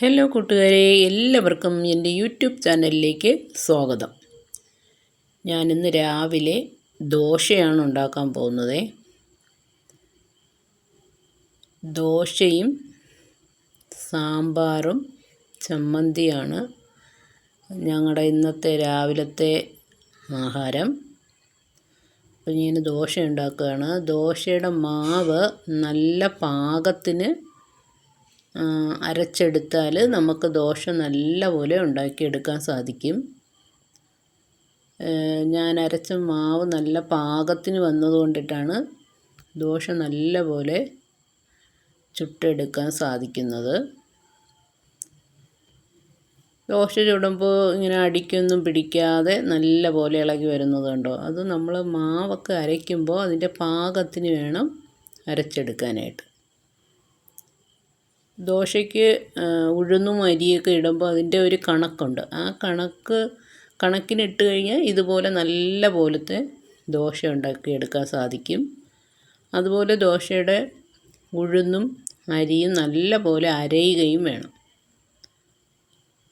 Hello കൂട്ടുകാരെ. എല്ലാവർക്കും എന്റെ യൂട്യൂബ് ചാനലിലേക്ക് സ്വാഗതം. ഞാൻ ഇന്ന് രാവിലെ ദോശയാണ് ഉണ്ടാക്കാൻ പോകുന്നത്. ദോശയും സാമ്പാറും ചമ്മന്തിയാണ് ഞങ്ങളുടെ ഇന്നത്തെ രാവിലത്തെ ആഹാരം. അപ്പം ഞാൻ ദോശ ഉണ്ടാക്കുകയാണ്. ദോശയുടെ മാവ് നല്ല പാകത്തിന് അരച്ചെടുത്താൽ നമുക്ക് ദോശ നല്ലപോലെ ഉണ്ടാക്കിയെടുക്കാൻ സാധിക്കും. ഞാൻ അരച്ച മാവ് നല്ല പാകത്തിന് വന്നതുകൊണ്ടിട്ടാണ് ദോശ നല്ലപോലെ ചുട്ടെടുക്കാൻ സാധിക്കുന്നത്. ദോശ ചുടുമ്പോൾ ഇങ്ങനെ അടിക്കൊന്നും പിടിക്കാതെ നല്ല പോലെ ഇളകി വരുന്നത് കണ്ടോ? അത് നമ്മൾ മാവൊക്കെ അരയ്ക്കുമ്പോൾ അതിന്റെ പാകത്തിന് വേണം അരച്ചെടുക്കാനായിട്ട്. ദോശയ്ക്ക് ഉഴുന്നും അരിയൊക്കെ ഇടുമ്പോൾ അതിന്റെ ഒരു കണക്കുണ്ട്. ആ കണക്ക് കണക്കിനിട്ട് കഴിഞ്ഞാൽ ഇതുപോലെ നല്ല പോലത്തെ ദോശ ഉണ്ടാക്കിയെടുക്കാൻ സാധിക്കും. അതുപോലെ ദോശയുടെ ഉഴുന്നും അരിയും നല്ല പോലെ അരയുകയും വേണം.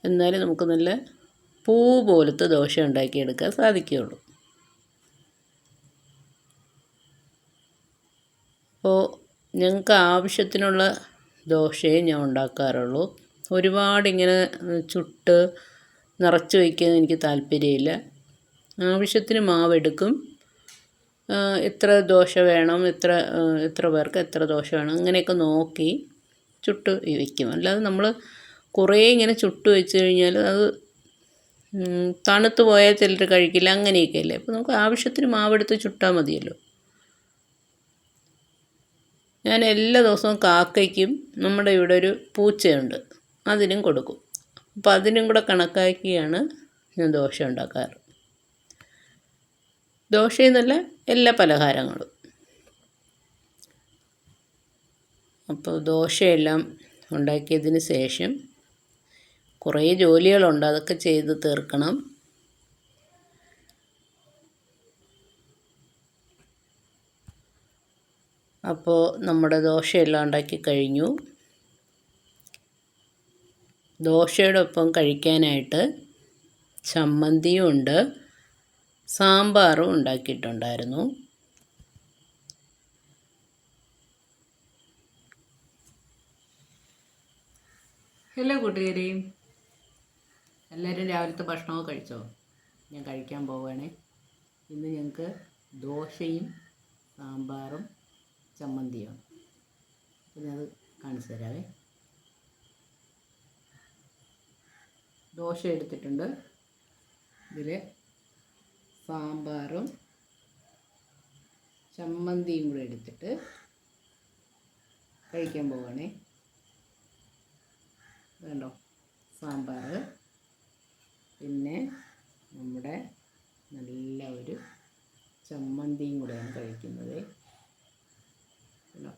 എന്നാലേ നമുക്ക് നല്ല പൂ പോലത്തെ ദോശ ഉണ്ടാക്കിയെടുക്കാൻ സാധിക്കുകയുള്ളൂ. അപ്പോൾ ഞങ്ങൾക്ക് ആവശ്യത്തിനുള്ള ദോശയെ ഞാൻ ഉണ്ടാക്കാറുള്ളൂ. ഒരുപാട് ഇങ്ങനെ ചുട്ട് നിറച്ച് വയ്ക്കാൻ എനിക്ക് താല്പര്യമില്ല. ആവശ്യത്തിന് മാവെടുക്കും. എത്ര ദോശ വേണം എത്ര എത്ര പേർക്ക് എത്ര ദോശ വേണം അങ്ങനെയൊക്കെ നോക്കി ചുട്ട് വയ്ക്കും. അല്ലാതെ നമ്മൾ കുറേ ഇങ്ങനെ ചുട്ട് വെച്ച് കഴിഞ്ഞാൽ അത് തണുത്ത് പോയാൽ ചിലർ കഴിക്കില്ല അങ്ങനെയൊക്കെയല്ലേ. അപ്പോൾ നമുക്ക് ആവശ്യത്തിന് മാവെടുത്ത് ചുട്ടാൽ മതിയല്ലോ. ഞാൻ എല്ലാ ദിവസവും കാക്കയ്ക്കും നമ്മുടെ ഇവിടെ ഒരു പൂച്ചയുണ്ട്. അതിനും കൊടുക്കും. അപ്പോൾ അതിനും കൂടെ കണക്കാക്കിയാണ് ഞാൻ ദോശ ഉണ്ടാക്കാറ്. ദോശയെന്നല്ല എല്ലാ പലഹാരങ്ങളും. അപ്പോൾ ദോശയെല്ലാം ഉണ്ടാക്കിയതിന് ശേഷം കുറേ ജോലികളുണ്ട്. അതൊക്കെ ചെയ്ത് തീർക്കണം. അപ്പോൾ നമ്മുടെ ദോശയെല്ലാം ഉണ്ടാക്കി കഴിഞ്ഞു. ദോശയുടെ ഒപ്പം കഴിക്കാനായിട്ട് ചമ്മന്തിയും ഉണ്ട് സാമ്പാറും ഉണ്ടാക്കിയിട്ടുണ്ടായിരുന്നു. ഹലോ കൂട്ടുകാരെയും എല്ലാവരും രാവിലത്തെ ഭക്ഷണമൊക്കെ കഴിച്ചോ? ഞാൻ കഴിക്കാൻ പോവുകയാണേ. ഇന്ന് ഞങ്ങൾക്ക് ദോശയും സാമ്പാറും ചമ്മന്തിയാണ് പിന്നെ അത് കാണിച്ചു തരാവേ. ദോശ എടുത്തിട്ടുണ്ട് ഇതിൽ സാമ്പാറും ചമ്മന്തിയും കൂടെ എടുത്തിട്ട് കഴിക്കാൻ പോവുകയാണേ വേണ്ടോ സാമ്പാർ പിന്നെ നമ്മുടെ നല്ല ഒരു ചമ്മന്തിയും കൂടെയാണ് കഴിക്കുന്നത്. കേട്ടോ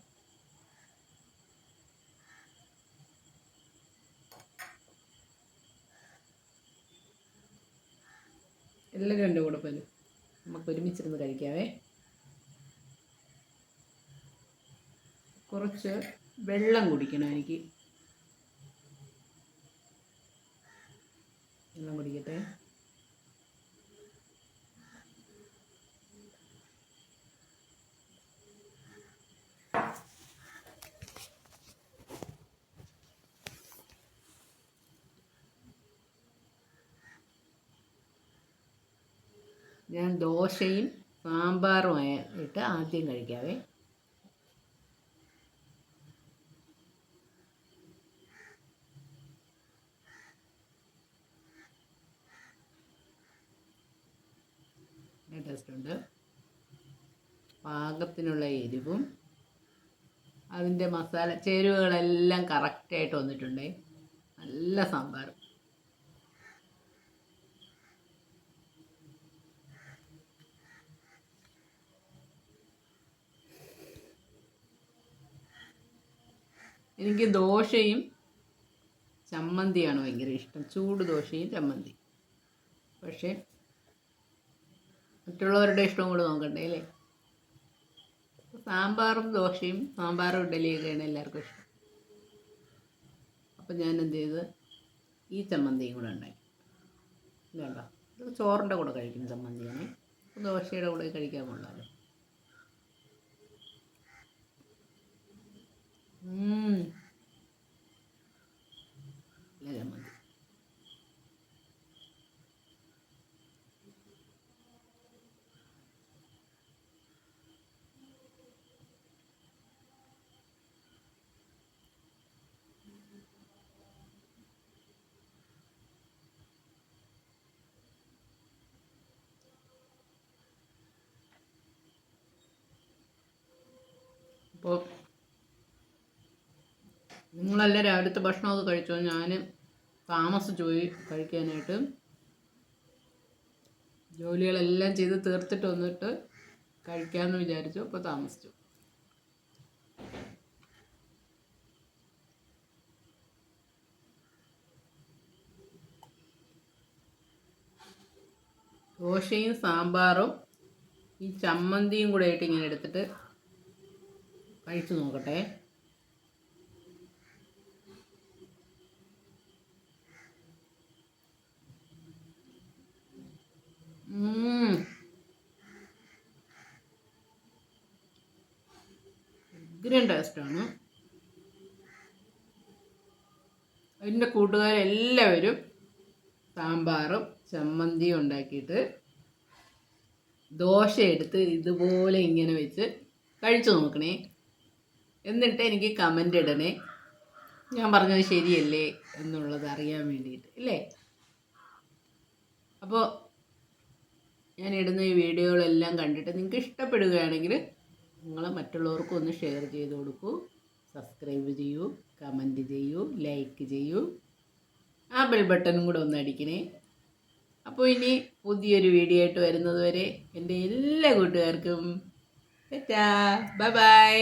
എല്ലാവരും എന്റെ കൂടെ പോലും നമുക്ക് ഒരുമിച്ചിരുന്ന് കഴിക്കാവേ. കുറച്ച് വെള്ളം കുടിക്കണം എനിക്ക്. വെള്ളം കുടിക്കട്ടെ. ഞാൻ ദോശയും സാമ്പാറുമായിട്ട് ആദ്യം കഴിക്കാവേ. ടേസ്റ്റുണ്ട് പാകത്തിനുള്ള എരിവും അതിന്റെ മസാല ചേരുവകളെല്ലാം കറക്റ്റായിട്ട് വന്നിട്ടുണ്ടേ. നല്ല സാമ്പാർ. എനിക്ക് ദോശയും ചമ്മന്തിയാണ് ഭയങ്കര ഇഷ്ടം. ചൂട് ദോശയും ചമ്മന്തി. പക്ഷേ മറ്റുള്ളവരുടെ ഇഷ്ടവും കൂടെ നോക്കണ്ടേ അല്ലേ? സാമ്പാറും ദോശയും സാമ്പാറും ഇഡലിയൊക്കെയാണ് എല്ലാവർക്കും ഇഷ്ടം. അപ്പം ഞാൻ എന്ത് ചെയ്ത്? ഈ ചമ്മന്തിയും കൂടെ ഉണ്ടാക്കി. ഇതുണ്ടോ? ഇത് ചോറിന്റെ കൂടെ കഴിക്കുന്ന ചമ്മന്തിയാണ്. ദോശയുടെ കൂടെ കഴിക്കാൻ കൊള്ളാമല്ലോ ഉം. നല്ല ചമ്മന്തി അപ്പോൾ നിങ്ങളെല്ലാം രാവിലത്തെ ഭക്ഷണമൊക്കെ കഴിച്ചോ? ഞാൻ താമസിച്ചു പോയി കഴിക്കാനായിട്ട്. ജോലികളെല്ലാം ചെയ്ത് തീർത്തിട്ട് വന്നിട്ട് കഴിക്കാമെന്ന് വിചാരിച്ചു അപ്പോൾ താമസിച്ചു. ദോശയും സാമ്പാറും ഈ ചമ്മന്തിയും കൂടെ ആയിട്ട് ഇങ്ങനെ എടുത്തിട്ട് കഴിച്ചു നോക്കട്ടെ. ഉഗ്രം ടേസ്റ്റാണ് എന്റെ കൂട്ടുകാരെല്ലാവരും സാമ്പാറും ചമ്മന്തിയും ഉണ്ടാക്കിയിട്ട് ദോശ എടുത്ത് ഇതുപോലെ ഇങ്ങനെ വെച്ച് കഴിച്ചു നോക്കണേ. എന്നിട്ട് എനിക്ക് കമന്റ് ഇടണേ. ഞാൻ പറഞ്ഞത് ശരിയല്ലേ എന്നുള്ളത് അറിയാൻ വേണ്ടിയിട്ട് ഇല്ലേ? അപ്പോൾ ഞാൻ ഇടുന്ന ഈ വീഡിയോകളെല്ലാം കണ്ടിട്ട് നിങ്ങൾക്ക് ഇഷ്ടപ്പെടുകയാണെങ്കിൽ നിങ്ങൾ മറ്റുള്ളവർക്കും ഒന്ന് ഷെയർ ചെയ്ത് കൊടുക്കൂ. സബ്സ്ക്രൈബ് ചെയ്യൂ കമന്റ് ചെയ്യൂ ലൈക്ക് ചെയ്യൂ. ആ ബെൽ ബട്ടണും കൂടെ ഒന്ന് അടിക്കണേ. അപ്പോൾ ഇനി പുതിയൊരു വീഡിയോ ആയിട്ട് വരുന്നത് വരെ എന്റെ എല്ലാ കൂട്ടുകാർക്കും ബൈ ബൈ